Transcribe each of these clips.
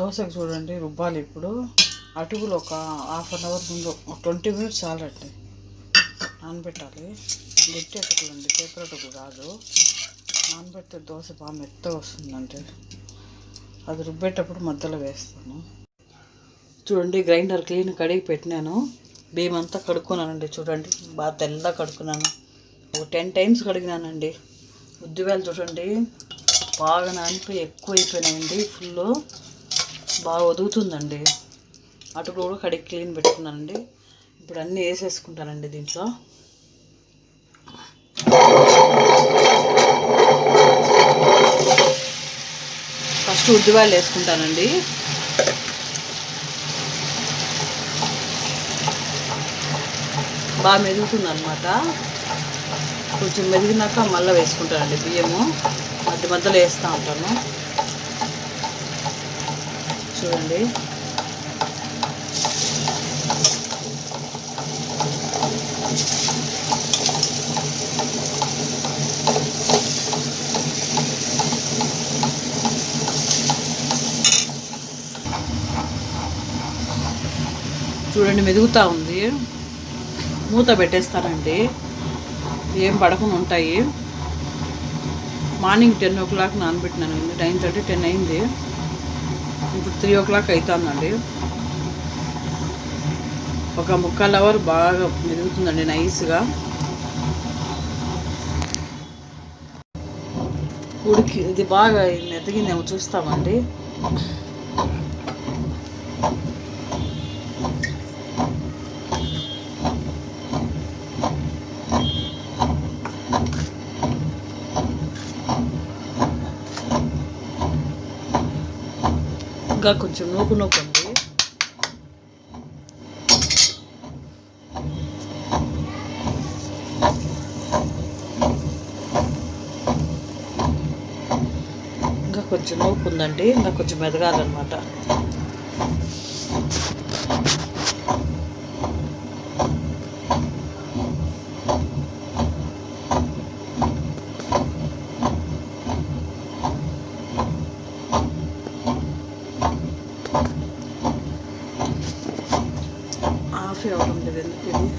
దోశకు చూడండి రుబ్బాలి ఇప్పుడు. అటుకులు ఒక హాఫ్ అన్ అవర్ ముందు ఒక ట్వంటీ మినిట్స్ ఆల్రెడీ నానబెట్టాలి. గట్టి అటుకులు అండి పేపర్ అటుకులు కాదు నానబెడితే దోశ బాగా మెత్త వస్తుందండి. అది రుబ్బేటప్పుడు మధ్యలో వేస్తాను. చూడండి గ్రైండర్ క్లీన్ కడిగి పెట్టినాను. బియ్యం అంతా కడుక్కున్నానండి చూడండి. బాగా తెల్లగా కడుక్కున్నాను. ఒక టెన్ టైమ్స్ కడిగినానండి. ఉద్దివేలు చూడండి బాగా నానిపోయి ఎక్కువ అయిపోయినాయండి ఫుల్ బాగా వదుగుతుందండి అటు కూడా కడిగి క్లీన్ పెట్టుకున్నానండి. ఇప్పుడు అన్నీ వేసేసుకుంటానండి దీంట్లో. ఫస్ట్ ఉద్దివాళ్ళు వేసుకుంటానండి. బాగా మెదుగుతుంది అనమాట కొంచెం మెదిగినాక మళ్ళీ వేసుకుంటానండి బియ్యము. మధ్య మధ్యలో వేస్తూ ఉంటాను. చూడండి. చూడండి మెదుగుతూ ఉంది. మూత పెట్టేస్తానండి ఏం పడకుండా ఉంటాయి. మార్నింగ్ టెన్ ఓ క్లాక్ నానబెట్టినాను. నైన్ థర్టీ టెన్ అయింది. ఇప్పుడు త్రీ ఓ క్లాక్ అవుతుందండి ఒక ముక్కాల్ అవర్ బాగా మెరుగుతుందండి నైస్గా ఉడికి ఇది బాగా మెదిగిందేమో చూస్తామండి. ఇంకా కొంచెం నూకు నూకు ఇంకా కొంచెం నూపు ఉందండి. ఇంకా కొంచెం మెదగాలన్నమాట. ఆఫ్ అవ్వడం లేదు ఎందుకు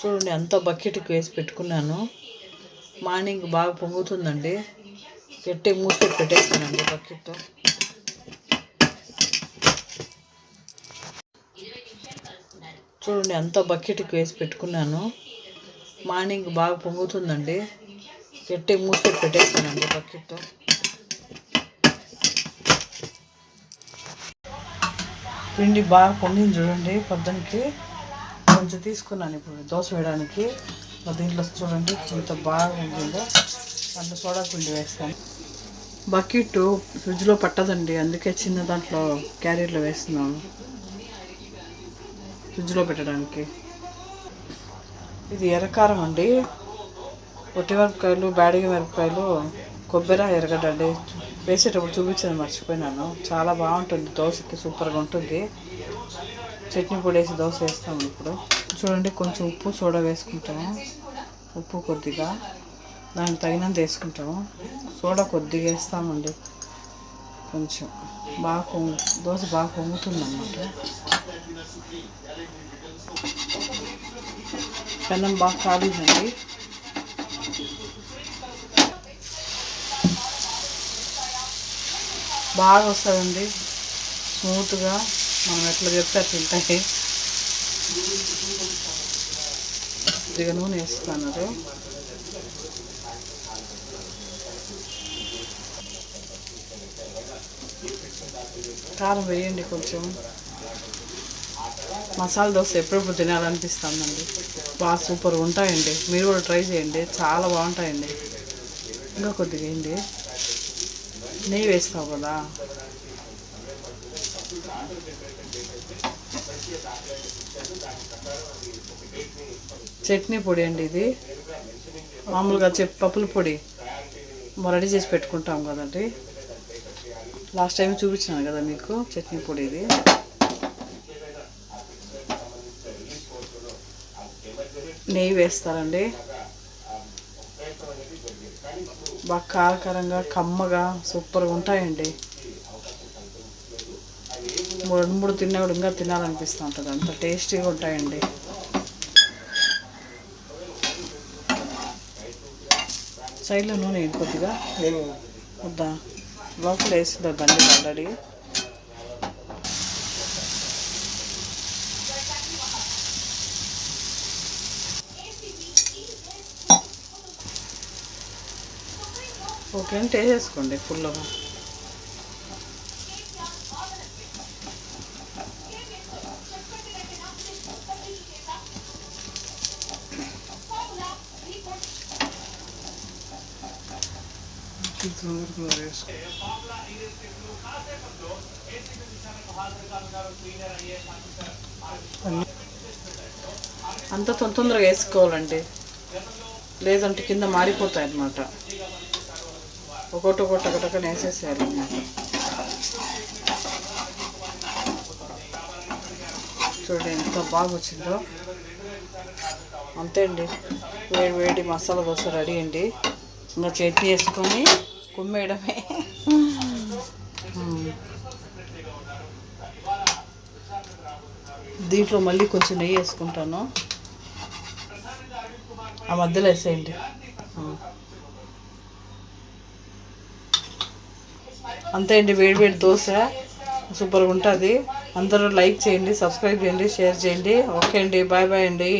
చూడండి అంత బకెట్కి వేసి పెట్టుకున్నాను. మార్నింగ్ బాగా పొంగుతుందండి. గట్టి మూసి పెట్టేస్తానండి బకెట్. చూడండి అంత బకెట్కి వేసి పెట్టుకున్నాను. మార్నింగ్ బాగా పొంగుతుందండి. గట్టి మూసి పెట్టేస్తానండి బకెట్తో. పిండి బాగా పొంగింది చూడండి పొద్దునకి కొంచెం తీసుకున్నాను ఇప్పుడు దోశ వేయడానికి. దీంట్లో చూడండి ఎంత బాగా ఉంటుందో. దాంట్లో సోడా పిండి వేస్తాను. బకెట్ ఫ్రిడ్జ్లో పట్టదండి అందుకే చిన్న దాంట్లో క్యారియర్లో వేస్తున్నాను. ఫ్రిడ్జ్లో పెట్టడానికి. ఇది ఎర్రకారం అండి. పొట్టి మిరపకాయలు బ్యాడిగి మిరపకాయలు కొబ్బరి ఎరగడ్డ అండి వేసేటప్పుడు చూపించాను మర్చిపోయినాను. చాలా బాగుంటుంది దోశకి సూపర్గా ఉంటుంది. చట్నీ పొడి వేసి దోశ వేస్తాము ఇప్పుడు. చూడండి కొంచెం ఉప్పు సోడా వేసుకుంటాము. ఉప్పు కొద్దిగా దానికి తగినంత వేసుకుంటాము. సోడా కొద్దిగా వేస్తామండి. కొంచెం బాగా పొంగు దోశ బాగా పొంగుతుంది అన్నమాట పెనం బాగా కాలిందండి. బాగా వస్తుందండి స్మూత్గా మనం ఎట్లా చెప్తే అట్లా ఉంటాయి. కొద్దిగా నూనె వేస్తున్నారు. కారం వేయండి కొంచెం. మసాలా దోశ ఎప్పుడెప్పుడు తినాలనిపిస్తుందండి. బాగా సూపర్గా ఉంటాయండి. మీరు కూడా ట్రై చేయండి. చాలా బాగుంటాయండి. ఇంకా కొద్దిగా వేయండి. నెయ్యి వేస్తావు కదా. చట్నీ పొడి అండి ఇది. మామూలుగా చెప్ పప్పుల పొడి. రెడీ చేసి పెట్టుకుంటాం కదండి. లాస్ట్ టైం చూపించాను కదా మీకు చట్నీ పొడి ఇది. నెయ్యి వేస్తారండి. బాగా కారకరంగా కమ్మగా సూపర్గా ఉంటాయండి. రెండు మూడు తిన్నా కూడా ఇంకా తినాలనిపిస్తూ ఉంటుంది అంత టేస్టీగా ఉంటాయండి. సైడ్లో నూనె కొద్దిగా వద్దా? లోపల వేసిందా బండి ఆల్రెడీ. ఓకే అంటే వేసేసుకోండి ఫుల్గా అంత తొందరగా వేసుకోవాలండి. లేదంటే కింద మారిపోతాయి అన్నమాట ఒకటి ఒకటి ఒకటి వేసేసేయాలి చూడండి ఎంత బాగా వచ్చిందో అంతే అండి. వేడి వేడి మసాలా దోశ రెడీ అండి. ఇంకా చట్నీ వేసుకొని కుమ్మేయడమే. దీంట్లో మళ్ళీ కొంచెం నెయ్యి వేసుకుంటాను. ఆ మధ్యలో వేసేయండి. అంతే అండి వేడి వేడి దోశ. సూపర్గా ఉంటుంది. అందరూ లైక్ చేయండి సబ్స్క్రైబ్ చేయండి షేర్ చేయండి. ఓకే అండి బాయ్ బాయ్ అండి.